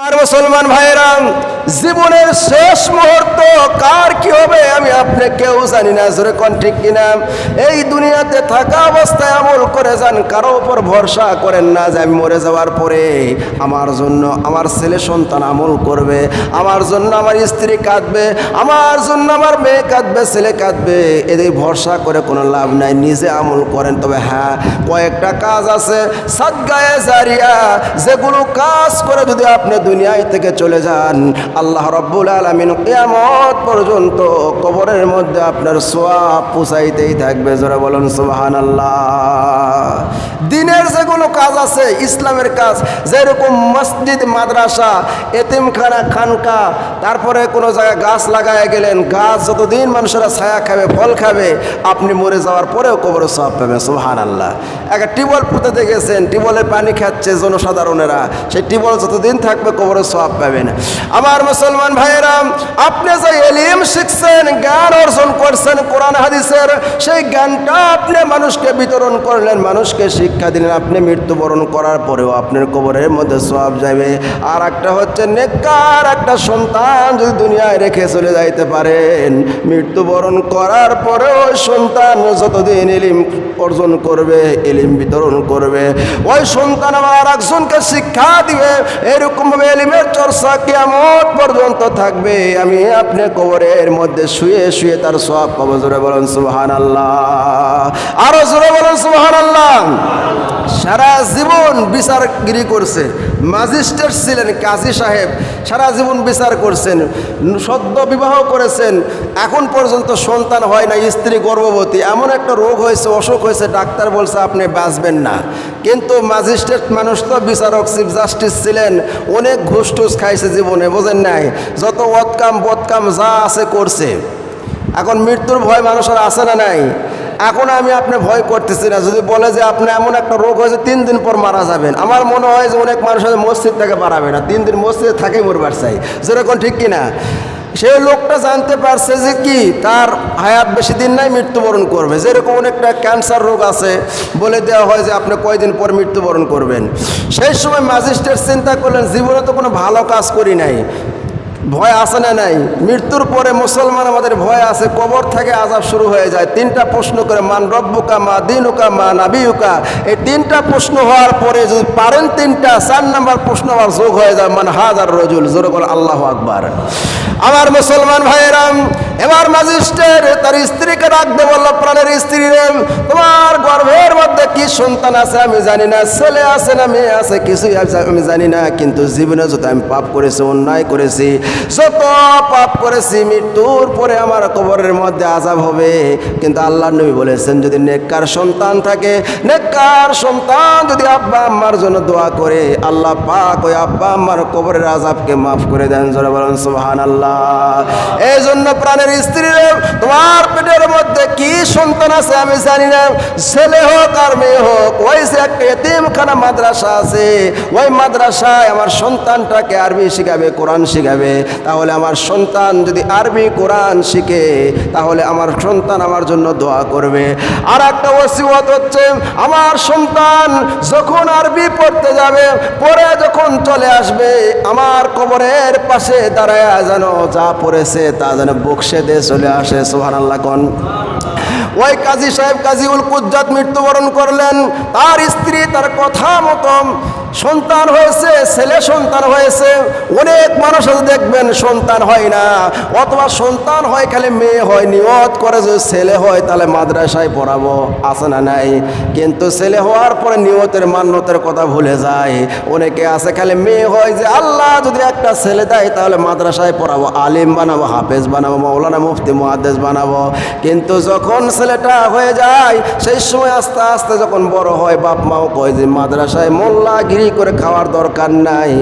আর মুসলমান ভাইরাম জীবনের শেষ মুহূর্ত কার কি হবে আমি আপনি কেউ জানি না, জোরে কোন ঠিক কিনা? এই দুনিয়াতে থাকা অবস্থায় আমল করে যান, কারও উপর ভরসা করেন না যে আমি মরে যাওয়ার পরে। আমার জন্য আমার ছেলে সন্তান আমল করবে, আমার জন্য আমার স্ত্রী কাঁদবে, আমার জন্য আমার মেয়ে কাঁদবে, ছেলে কাঁদবে। এদের ভরসা করে কোনো লাভ নাই, নিজে আমল করেন। তবে হ্যাঁ কয়েকটা কাজ আছে। সাদগায়ে জারিয়া, যেগুলো কাজ করে যদি আপনি দুনিয়ায় থেকে চলে যান আল্লাহ রব্বুল আলমিন কেয়ামত পর্যন্ত কবরের মধ্যে আপনার সোয়াব পুষাইতেই থাকবে। জোরে বলুন সুবাহান আল্লাহ দিনের যেগুলো কাজ আছে, ইসলামের কাজ, যেরকম মসজিদ, মাদ্রাসা, এতিমখানা, খানকা, তারপরে কোনো জায়গায় গাছ লাগায় গেলেন, গাছ যতদিন মানুষেরা ছায়া খাবে, ফল খাবে, আপনি মরে যাওয়ার পরেও কবরে সব পাবে সুহান আল্লাহ একটা টিউবওয়েল পুঁতে গেছেন টিউবওয়েলের পানি খাচ্ছে জনসাধারণেরা, সেই টিউবওয়েল যতদিন থাকবে কবরে সব পাবেন। আমার মুসলমান ভাইয়েরা আপনি যে এলিম শিখছেন, জ্ঞান অর্জন করছেন কোরআন হাদিসের, সেই জ্ঞানটা আপনি মানুষকে বিতরণ করলেন, মানুষকে শিক্ষা দিলেন, আপনি মৃত্যুবরণ করার পরেও আপনার কবরের মধ্যে সব যাবে আর একটা হচ্ছে নেককার একটা সন্তান যদি দুনিয়ায় রেখে চলে যাইতে পারেন, মৃত্যুবরণ করার পরেও সন্তান যতদিন এলিম অর্জন করবে, এলিম বিতরণ করবে, ওই সন্তান আর একজনকে শিক্ষা দিবে। এরকমভাবে এলিমের চর্চা কেমন পর্যন্ত থাকবে। আমি আপনি কবরের মধ্যে শুয়ে শুয়ে তার সব পাবো। জোরে বলেন সুবাহান আল্লাহ আরও জোরে বলেন সুবাহান আল্লাহ সারা জীবন বিচারগিরি করছে। ম্যাজিস্ট্রেট ছিলেন কাজী সাহেব। সারা জীবন বিচার করছেন। সদ্য বিবাহ করেছেন। এখন পর্যন্ত সন্তান হয় না স্ত্রী গর্ভবতী। এমন একটা রোগ হয়েছে, অসুখ হয়েছে, ডাক্তার বলছে আপনি বাঁচবেন না। কিন্তু ম্যাজিস্ট্রেট মানুষ তো বিচারক, চিফ জাস্টিস ছিলেন। অনেক ঘুষ টুস খাইছে জীবনে, বোঝেন নাই। যত অৎকাম বৎকাম যা আছে করছে। এখন মৃত্যুর ভয় মানুষের আছে না নাই? এখন আমি আপনি ভয় করতেছি না। যদি বলে যে আপনি এমন একটা রোগ হয়েছে, তিন দিন পর মারা যাবেন। আমার মনে হয় যে অনেক মানুষ মসজিদ থেকে বাড়াবে না। তিন দিন মসজিদে থাকেই মরবার চাই। যেরকম ঠিক কিনা? সেই লোকটা জানতে পারছে যে কি তার হায়াত বেশি দিন নাই, মৃত্যুবরণ করবে। যেরকম অনেকটা ক্যান্সার রোগ আছে, বলে দেওয়া হয় যে আপনি কয়দিন পর মৃত্যুবরণ করবেন। সেই সময় ম্যাজিস্ট্রেট চিন্তা করলেন, জীবনে তো কোনো ভালো কাজ করি নাই। ভয় আছে না নাই? মৃত্যুর পরে মুসলমান আমাদের ভয় আছে, কবর থেকে আজাব শুরু হয়ে যায়। তিনটা প্রশ্ন করে, মান রব্বুকা, মা দিনুকা, মা নাবিউকা এই তিনটা প্রশ্ন হওয়ার পরে যদি পারেন তিনটা, চার নাম্বার প্রশ্ন আবার যোগ হয়ে যায়, মান হাজার রজুল, জোর করে আল্লাহ আকবার। আমার মুসলমান ভাইয়েরাম, এবার ম্যাজিস্ট্রেট তার স্ত্রীকে রাখতে বলল, প্রাণের স্ত্রী তোমার গর্ভের মধ্যে কি সন্তান আছে আমি জানি না, ছেলে আছে না মেয়ে আছে, কিছুই আছে আমি জানি না, কিন্তু জীবনে যত আমি পাপ করেছি, অন্যায় করেছি যত পাপ করেছি, মৃত্যুর পরে আমার কবরের মধ্যে আজাব হবে। কিন্তু আল্লাহ নবী বলেছেন, যদি নেককার সন্তান থাকে, নেককার সন্তান যদি আব্বা আম্মার জন্য দোয়া করে, আল্লাহ পাক ওই আব্বা আম্মার কবরের আজাবকে মাফ করে দেন। জোরে বলেন সুবহান আল্লাহ এই জন্য প্রাণের স্ত্রী তোমার পেটের মধ্যে কি সন্তান আছে আমি জানি না। ছেলে হোক আর মেয়ে হোক, ওই যে একটা এতিমখানা মাদ্রাসা আছে, ওই মাদ্রাসায় আমার সন্তানটাকে আরবি শিখাবে, কোরআন শিখাবে। তাহলে আমার সন্তান যদি আরবি কোরআন শিখে, তাহলে আমার সন্তান আমার জন্য দোয়া করবে। আর একটা ওসিবত হচ্ছে, আমার সন্তান যখন আরবি পড়তে যাবে, পরে যখন চলে আসবে, আমার কবরের পাশে দাঁড়ায় যেন যা পড়েছে তা যেন বক্সে দিয়ে চলে আসে সোহান আল্লাহ কন। ওই কাজী সাহেব কাজীউল কুজ্জাত মৃত্যুবরণ করলেন, তার স্ত্রী তার কথা মতন সন্তান হয়েছে, ছেলে সন্তান হয়েছে, অনেক মানুষ দেখবেন সন্তান হয় না। অথবা সন্তান হয়, খালি মেয়ে হয়, নিয়ত করে যে ছেলে হয়, তাহলে মাদ্রাসায় পড়াবো, আছে না নাই? কিন্তু ছেলে হওয়ার পরে নিয়তের মান্যতের কথা ভুলে যায়। অনেকে আছে, খালি মেয়ে হয় যে, আল্লাহ যদি একটা ছেলে দেয়, তাহলে মাদ্রাসায় পড়াবো, আলিম বানাবো, হাফেজ বানাবো, মৌলানা মুফতি, মুহাদ্দেস বানাবো। কিন্তু যখন ছেলেটা হয়ে যায়, সেই সময় আস্তে আস্তে যখন বড় হয় বাপ মাও কয় যে, মাদ্রাসায় মোল্লা গিরি করে খাওয়ার দরকার নাই।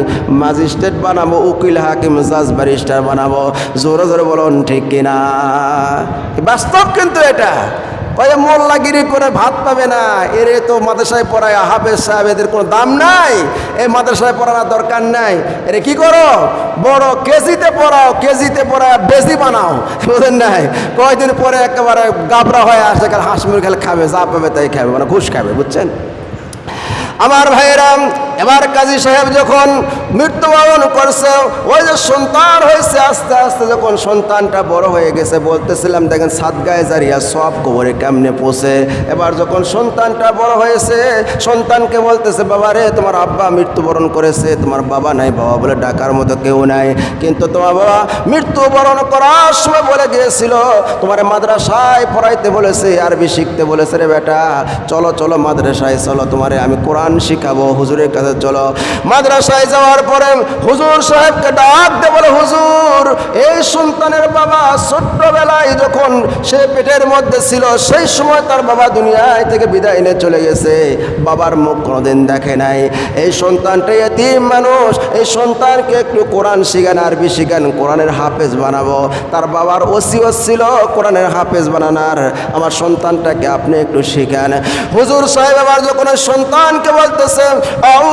ম্যাজিস্ট্রেট বানাবো, উকিল, হাকিম জাজ ব্যারিস্টার বানাবো। জোরে জোরে বলুন, ঠিক কিনা? বাস্তব কিন্তু এটা। কয়ে মোল্লাগিরি করে ভাত পাবে না। এরে তো মাদ্রাসায় পড়ায়, হাফেজ সাহেব, এদের কোনো দাম নাই। এই মাদ্রাসায় পড়ানোর দরকার নাই। এরে কি করো? বড় কেজিতে পড়াও, কেজিতে পড়া বেশি বানাও। বুঝলেন নাই? কয়দিন পরে একেবারে গাবরা হয়ে আসে হাঁস মুরগি খাবে, যা পাবে তাই খাবে মানে ঘুষ খাবে, বুঝছেন? আমার ভাইয়েরাম এবার কাজী সাহেব যখন মৃত্যুবরণ করছে, ওই যে সন্তান হয়েছে, আস্তে আস্তে যখন সন্তানটা বড় হয়ে গেছে, বলতেছিলাম, দেখেন, সাত গায়ে জারিয়া সব কবরে কেমনে পোষে এবার যখন সন্তানটা বড় হয়েছে, সন্তানকে বলতেছে, বাবা রে, তোমার আব্বা মৃত্যুবরণ করেছে, তোমার বাবা নাই, বাবা বলে ডাকার মতো কেউ নাই। কিন্তু তোমার বাবা মৃত্যুবরণ করার সময় বলে গিয়েছিল, তোমার মাদ্রাসায় পড়াইতে বলেছে, আরবি শিখতে বলেছে রে বেটা। চলো চলো মাদ্রাসায়, চলো, তোমারে আমি কোরআন শিখাবো, হুজুরের কাছে চলো। মাদ্রাসায় যাওয়ার পরে হুজুর সাহেবকে ডাক দে বলে, হুজুর, এই সন্তানের বাবা ছোট্টবেলায় যখন সে পেটের মধ্যে ছিল, সেই সময় তার বাবা দুনিয়ায় থেকে বিদায় নিয়ে চলে গেছে। বাবার মুখ কোনোদিন দেখে নাই। এই সন্তানটা এতিম মানুষ। এই সন্তানকে একটু কোরআন শিখান, আরবি শিখান, কোরআনের হাফেজ বানাবো। তার বাবার ওসিও ছিল কোরআনের হাফেজ বানানার। আমার সন্তানটাকে আপনি একটু শিখান। হুজুর সাহেব আবার যখন সন্তানকে বলতেছে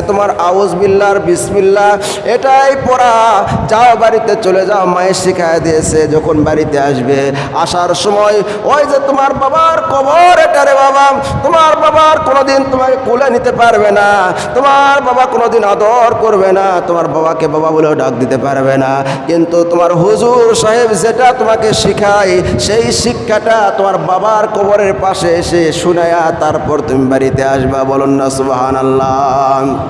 আজকে তোমার আউজ বিল্লার বিসমিল্লা এটাই পড়া। যাও বাড়িতে চলে যাও, মায়ের শিখায় দিয়েছে যখন বাড়িতে আসবে। আসার সময় ওই যে তোমার বাবার কবর, এটা রে বাবা, তোমার বাবার কোনোদিন তোমাকে কুলে নিতে পারবে না, তোমার বাবা কোনোদিন আদর করবে না, তোমার বাবাকে বাবা বলেও ডাক দিতে পারবে না। কিন্তু তোমার হুজুর সাহেব যেটা তোমাকে শিখায়, সেই শিক্ষাটা তোমার বাবার কবরের পাশে এসে শুনায়া তারপর তুমি বাড়িতে আসবা। বলুন না সুবাহান আল্লাহ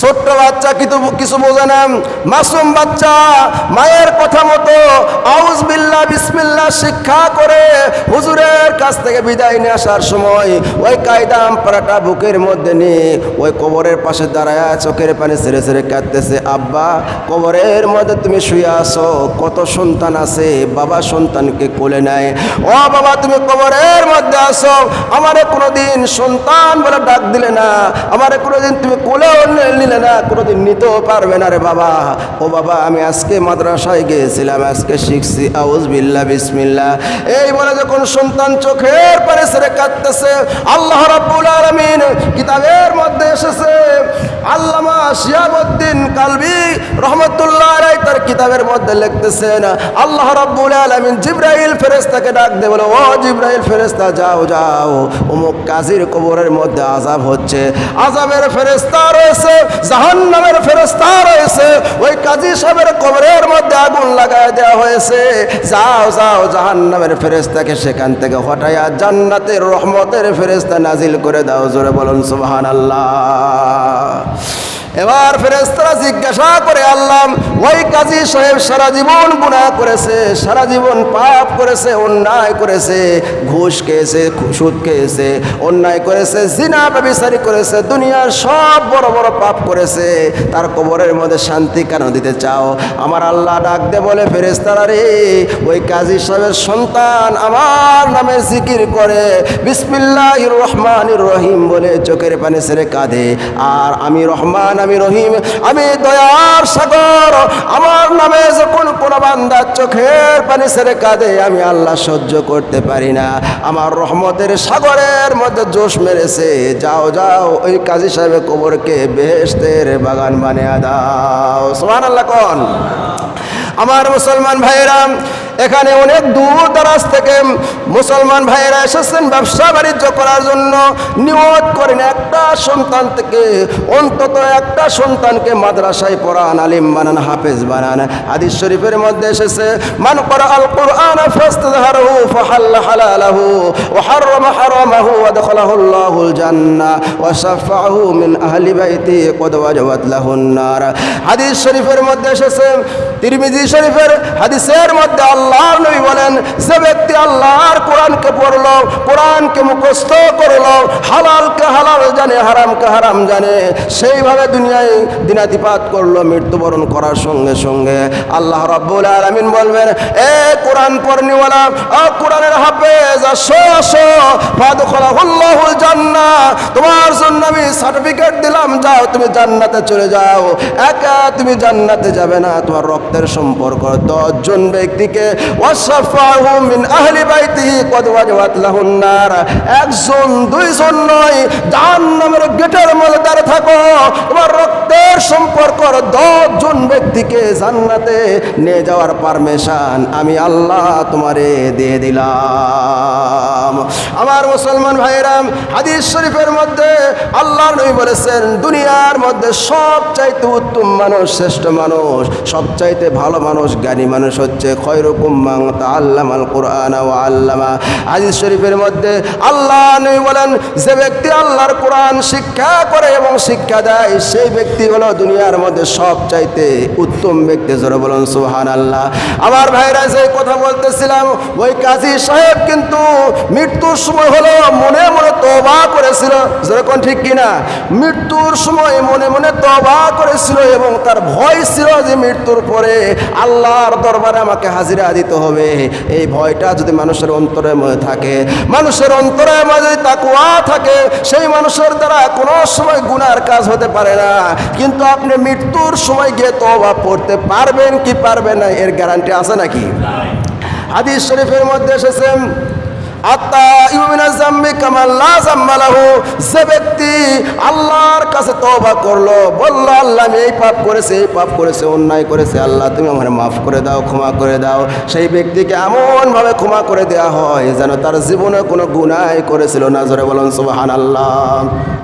ছোট্ট বাচ্চা কিছু কিছু বোঝে না। মাসুম বাচ্চা, মায়ের কথা মতো আউজ বিল্লা বিসমিল্লা শিক্ষা করে হুজুরের কাছ থেকে বিদায় নিয়ে আসার সময় ওই কায়দাম পাড়াটা বুকের মধ্যে নিয়ে ওই কবরের পাশে দাঁড়ায় চোখের পানি ছেড়ে ছেড়ে কাঁদতেছে, আব্বা, কবরের মধ্যে তুমি শুয়ে আসো কত সন্তান আছে, বাবা সন্তানকে কোলে নেয়? ও বাবা, তুমি কবরের মধ্যে আসো আমারে কোনোদিন সন্তান বলে ডাক দিলে না, আমারে কোনোদিন তুমি কোলেও নিলে না কোনোদিন নিতেও পারবে না রে বাবা। ও বাবা, আমি আজকে মাদ্রাসায় গিয়েছিলাম, আজকে শিখছি আউজ বিল্লা বিসমিল্লা এই বলে যখন সন্তান চোখের পারে সেরে কাঁদতেছে, আল্লাহ রাব্বুল আলামিন কিতাবের মধ্যে এসেছে, আল্লামা শিয়াবুদ্দিন কালবি রহমতুল্লাহ কিতাবের মধ্যে লিখতেছেন আল্লাহ রাব্বুল আলামিন জিব্রাইল ফেরেশতাকে ডাক দে বলে, ও জিব্রাইল ফেরেশতা, যাও যাও, অমুক কাজীর কবরের মধ্যে আযাব হচ্ছে, আযাবের ফেরেশতা রয়েছে, জাহান্নামের ফেরেশতা রয়েছে, ওই কাজী সাহেবের কবরের মধ্যে আগুন লাগায় দেওয়া হয়েছে, যাও যাও, জাহান্নামের ফেরেশতাকে সেখান থেকে হটাইয়া জান্নাতের রহমতের ফেরেশতা নাজিল করে দাও, জোরে বলুন সুবহানাল্লাহ। এবার ফেরেস্তারা জিজ্ঞাসা করে, আল্লাহ, ওই কাজী সাহেব সারা জীবন গুনাহ করেছে, সারা জীবন পাপ করেছে, অন্যায় করেছে, ঘুষ খেয়েছে, সুদ খেয়েছে, অন্যায় করেছে, জিনা, ব্যবিচারি করেছে, দুনিয়ার সব বড় বড় পাপ করেছে, তার কবরের মধ্যে শান্তি কেন দিতে চাও? আমার আল্লাহ ডাক দে বলে ফেরেস্তারা রে, ওই কাজী সাহেবের সন্তান আমার নামে জিকির করে বিসমিল্লাহ রহমান রহিম বলে চোখের পানি ছেড়ে কাঁদে, আর আমি রহমান আমি রহিম, আমি দয়ার সাগর। আমার নামে যখন কোনো বান্দার চোখের পানি ছেড়ে কাঁদে, আমি আল্লাহ সহ্য করতে পারি না। আমার রহমতের সাগরের মধ্যে জোশ মেরেছে। যাও যাও, ওই কাজী সাহেবের কবরকে বেহেস্তের বাগান বানিয়ে দাও। সোহান আল্লাহ কন? আমার মুসলমান ভাইয়েরা, এখানে অনেক দূর দরাজ থেকে মুসলমান ভাইয়েরা এসেছেন ব্যবসা বাণিজ্য করার জন্য। নিয়ত করেন, একটা সন্তান থেকে, অন্তত একটা সন্তানকে মাদ্রাসায় পড়ান, আলিম বানান, হাফেজ বানান। হাদিস শরীফের মধ্যে এসেছে, মান করা আল কোরআন ফাস্তাযহারহু ফাহাল্লা ওয়া হাররামা হারামাহু ওয়া জান্নাহ ওয়া শাফাআহু মিন আহলি বাইতি কদ ওয়াজাবাত লাহুন নার। হাদিস শরীফের মধ্যে এসেছে, তিরমিজি শরীফের হাদিসের মধ্যে আল্লাহর নবী বলেন ব্যক্তি আল্লাহর কোরআনকে পড়ল, কোরআনকে মুখস্থ করল, হালালকে হালাল জানে হারামকে হারাম জানে, সেইভাবে দুনিয়ায় দিনাতিপাত করল, মৃত্যুবরণ করার সঙ্গে সঙ্গে। আল্লাহ রাব্বুল আলামিন বলবেন, এ কোরআন পড়নিওয়ালা, ও কোরআনের হাফেজ, আসো আসো আমি সার্টিফিকেট দিলাম, যাও, তুমি জান্নাতে চলে যাও। একা তুমি জান্নাতে যাবে না, তোমার রক্তের সম্পর্ক। দশজন ব্যক্তিকে একজন, দুইজন নয়, জাহান্নামের গেটের মধ্যে দাঁড়িয়ে থাকো। তোমার রক্তের সম্পর্ক দশ জন ব্যক্তিকে জান্নাতে নিয়ে যাওয়ার পারমিশন আমি আল্লাহ তোমারে দিয়ে দিলাম। আমার মুসলমান ভাইরাম হাদিস শরীফের মধ্যে আল্লাহ নবী বলেছেন, দুনিয়ার মধ্যে সবচাইতে উত্তম মানুষ, শ্রেষ্ঠ মানুষ, সবচাইতে ভালো মানুষ, জ্ঞানী মানুষ হচ্ছে খয়রুকুম মান তাআল্লামাল কুরআন ওয়া আল্লামা। হাদিস শরীফের মধ্যে আল্লাহ নবী বলেন, যে ব্যক্তি আল্লাহর কোরআন শিক্ষা করে এবং শিক্ষা দেয়, সেই ব্যক্তি হলো দুনিয়ার মধ্যে সবচাইতে উত্তম ব্যক্তি। জোরে বলুন সুবহান আল্লাহ আমার ভাইরা, যে কথা বলতেছিলাম, ওই কাজী সাহেব কিন্তু মৃত্যুর সময় হলো মনে মনে তবা করেছিল। যেরকম ঠিক কিনা? মৃত্যুর সময় মনে মনে তবা করেছিল এবং তার ভয় ছিল যে মৃত্যুর পরে আল্লাহর দরবারে আমাকে হাজিরা দিতে হবে। এই ভয়টা যদি মানুষের অন্তরে থাকে, মানুষের অন্তরের মধ্যে যদি তাকুয়া থাকে, সেই মানুষের দ্বারা কোনো সময় গুনার কাজ হতে পারে না। কিন্তু আপনি মৃত্যুর সময় গিয়ে তবা পড়তে পারবেন কি পারবেন না, এর গ্যারান্টি আছে নাকি? হাদিস শরীফের মধ্যে এসেছেন ব্যক্তি আল্লাহর কাছে করল, বলল, আল্লাহ, আমি এই পাপ করেছে, এই পাপ করেছে, অন্যায় করেছে, আল্লাহ, তুমি আমার মাফ করে দাও, ক্ষমা করে দাও। সেই ব্যক্তিকে এমনভাবে ক্ষমা করে হয় যেন তার জীবনে কোনো গুণাই করেছিল না। জোরে বলুন, সুবহানাল্লাহ।